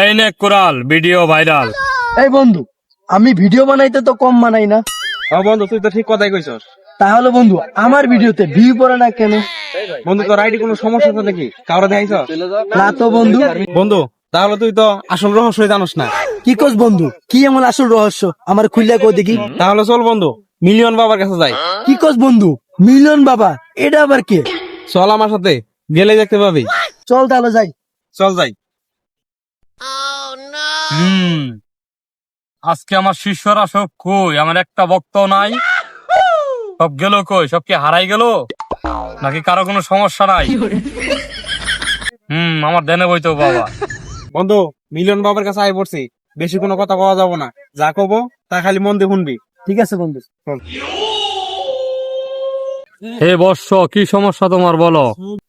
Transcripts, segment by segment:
এই নে Corel video viral. এই বন্ধু আমি ভিডিও বানাইতে তো কম বানাই না। ও বন্ধু তুই তো ঠিক কথাই কইছস। তাহলে বন্ধু আমার ভিডিওতে ভিউ পড়ে না কেন? বন্ধু তোর আইডি কোনো সমস্যা আছে নাকি? কাউরে দেখাইছ না তো বন্ধু। বন্ধু তাহলে তুই তো আসল রহস্য জানোস না। কি কস বন্ধু? কি এমন আসল রহস্য? আমার খুললে কো দেখি। তাহলে চল বন্ধু মিলিয়ন বাবার কাছে যাই। কি কস বন্ধু? মিলন বাবা এটা আবার কে? চল আমার সাথে গেলে দেখতে পাবি। চল তাহলে যাই। চল যাই। হুম। আজকে আমার শিষ্যরা সব কই? আমার একটা বক্ত নাই। সব গেল কই? সব কি হারাই গেল? নাকি কারও কোনো সমস্যা নাই? হুম আমার দেনে বইতো বাবা। বন্ধু মিলিয়ন বাবার কাছে আই পড়ছি। বেশি কোনো কথা কওয়া যাব না। যা কব তা খালি মন দিয়ে শুনবি। ঠিক আছে বন্ধু। হে বর্ষ কি সমস্যা তোমার বলো?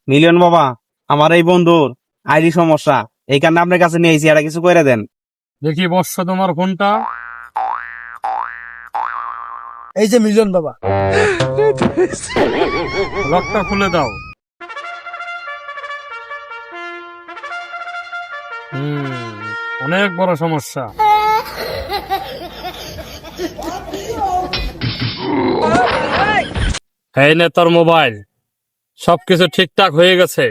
মিলিয়ন বাবা আমার এই বন্ধুর আইডি সমস্যা এই কারণে আপনার কাছে নিয়ে এসেছি এটা কিছু করে দেন। দেখি বর্ষ তোমার ফোনটা এই যে মিলন বাবা। লকটা খুলে দাও। হুম অনেক বড় সমস্যা। এই নে তোর মোবাইল সবকিছু ঠিকঠাক হয়ে গেছে।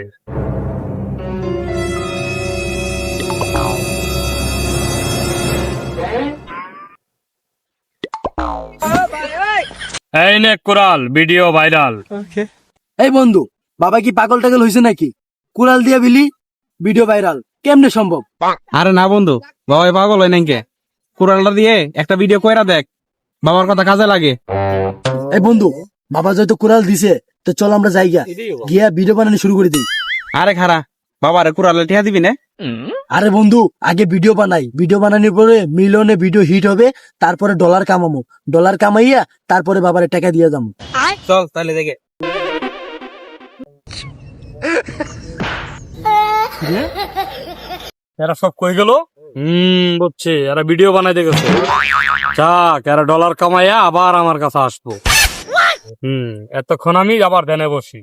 এই নে কুরাল ভিডিও ভাইরাল। এই বন্ধু বাবা কি পাগল টাগল হয়েছে নাকি? কুড়াল দিয়া বিলি ভিডিও ভাইরাল। কেমনে সম্ভব? আরে না বন্ধু বাবাই পাগল হয় নাকি? কুড়ালটা দিয়ে একটা ভিডিও কইরা দেখ বাবার কথা কাজে লাগে। এই বন্ধু বাবা যেহেতু কুড়াল দিছে তো চল আমরা যাই গিয়া গিয়া ভিডিও বানানো শুরু করে দিই। আরে খারা বাবারে কুড়ালে টিয়া দিবি না? আরে বন্ধু আগে ভিডিও বানাই। ভিডিও বানানোর পরে মিলিয়নে ভিডিও হিট হবে তারপরে ডলার কামামো। ডলার কামাইয়া তারপরে বাবারে টাকা দিয়ে যাব চল তাহলে দেখে। এরা সব কই গেল? হুম বুঝছি। এরা ভিডিও বানাইতে গেছে। যাক এরা ডলার কামাইয়া আবার আমার কাছে আসব। হুম এতক্ষণ আমি আবার দেনে বসি।